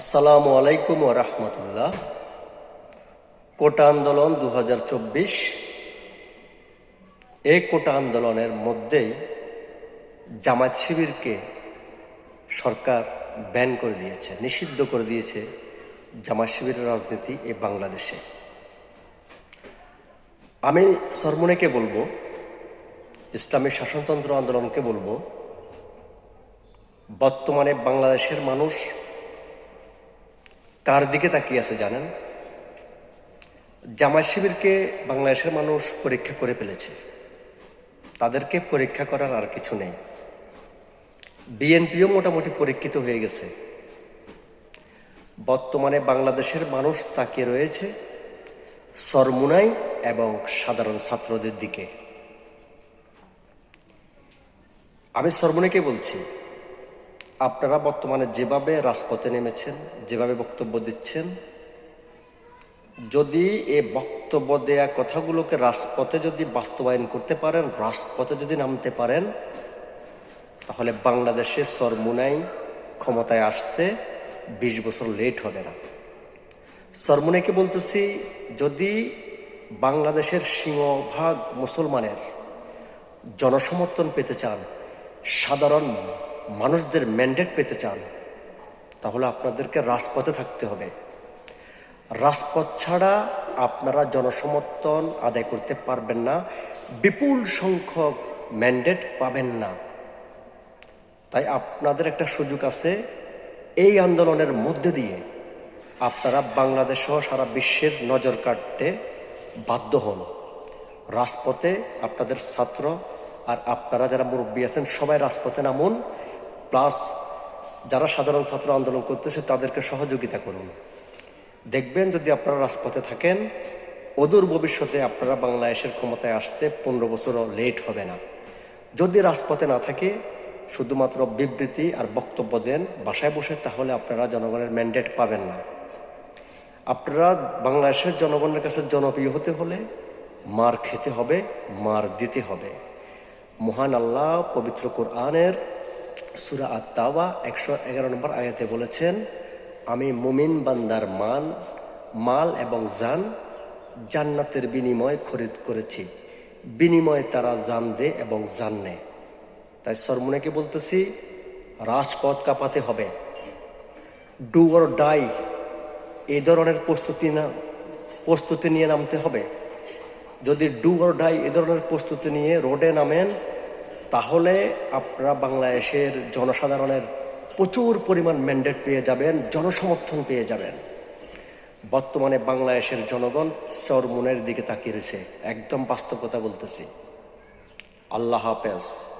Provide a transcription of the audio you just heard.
আসসালামু আলাইকুম ও রহমতুল্লাহ। কোটা আন্দোলন দুহাজার চব্বিশ। এই কোটা আন্দোলনের মধ্যেই জামাত শিবিরকে সরকার ব্যান করে দিয়েছে, নিষিদ্ধ করে দিয়েছে জামাত শিবিরের রাজনীতি এই বাংলাদেশে। আমি সরমনেকে বলব, ইসলামী শাসনতন্ত্র আন্দোলনকে বলব, বর্তমানে বাংলাদেশের মানুষ কার দিকে তাকিয়ে আছে জানেন? জামাত শিবিরকে বাংলাদেশের মানুষ পরীক্ষা করে ফেলেছে। তাদেরকে পরীক্ষা করার আর কিছু নেই। বিএনপিও মোটামুটি পরীক্ষিত হয়ে গেছে। বর্তমানে বাংলাদেশের মানুষ তাকিয়ে রয়েছে সরমুনাই এবং সাধারণ ছাত্রদের দিকে। আমি সরমুনাইকে বলছি আপনারা বর্তমানে যেভাবে রাজপথে নেমেছেন, যেভাবে বক্তব্য দিচ্ছেন, যদি এ বক্তব্য দেয়া কথাগুলোকে রাজপথে যদি বাস্তবায়ন করতে পারেন, রাজপথে যদি নামতে পারেন, তাহলে বাংলাদেশে সরমুনাই ক্ষমতায় আসতে বিশ বছর লেট হবে না। সরমুনাইকে বলতেছি, যদি বাংলাদেশের সিংহভাগ মুসলমানের জনসমর্থন পেতে চান, সাধারণ মানুষদের ম্যান্ডেট পেতে চান, তাহলে আপনাদেরকে রাজপথে থাকতে হবে। রাজপথ ছাড়া আপনারা জনসমর্থন আদায় করতে পারবেন না, বিপুল সংখ্যক ম্যান্ডেট পাবেন না। তাই আপনাদের একটা সুযোগ আছে, এই আন্দোলনের মধ্যে দিয়ে আপনারা বাংলাদেশ সহ সারা বিশ্বের নজর কাটতে বাধ্য হন। রাজপথে আপনাদের ছাত্র আর আপনারা যারা মুরব্বী আছেন, সবাই রাজপথে নামুন। প্লাস যারা সাধারণ ছাত্র আন্দোলন করতেছে, তাদেরকে সহযোগিতা করুন। দেখবেন যদি আপনারা রাজপথে থাকেন, অদূর ভবিষ্যতে আপনারা বাংলাদেশের ক্ষমতায় আসতে পনেরো বছরও লেট হবে না। যদি রাজপথে না থাকে, শুধুমাত্র বিবৃতি আর বক্তব্য দেন, বাসায় বসে, তাহলে আপনারা জনগণের ম্যান্ডেট পাবেন না। আপনারা বাংলাদেশের জনগণের কাছে জনপ্রিয় হতে হলে মার খেতে হবে, মার দিতে হবে। মহান আল্লাহ পবিত্র কোরআনের সুরা আত্মাওয়া একশো এগারো নম্বর আয়াতে বলেছেন, আমি মুমিন বান্দার মান, মাল এবং জান জান্নাতের বিনিময় খরিদ করেছি। বিনিময়ে তারা জান দে এবং জান নেয় তাই সরমুনাকে বলতেছি? রাজপথ কাঁপাতে হবে। ডু অর ডাই এই ধরনের প্রস্তুতি না, প্রস্তুতি নিয়ে নামতে হবে। যদি ডু অর ডাই এ ধরনের প্রস্তুতি নিয়ে রোডে নামেন তাহলে আপনারা বাংলাদেশের জনসাধারণের প্রচুর পরিমাণ ম্যান্ডেট পেয়ে যাবেন, জনসমর্থন পেয়ে যাবেন। বর্তমানে বাংলাদেশের জনগণ চরমনের দিকে তাকিয়ে রয়েছে। একদম বাস্তবতা বলতেছি। আল্লাহ হাফেজ।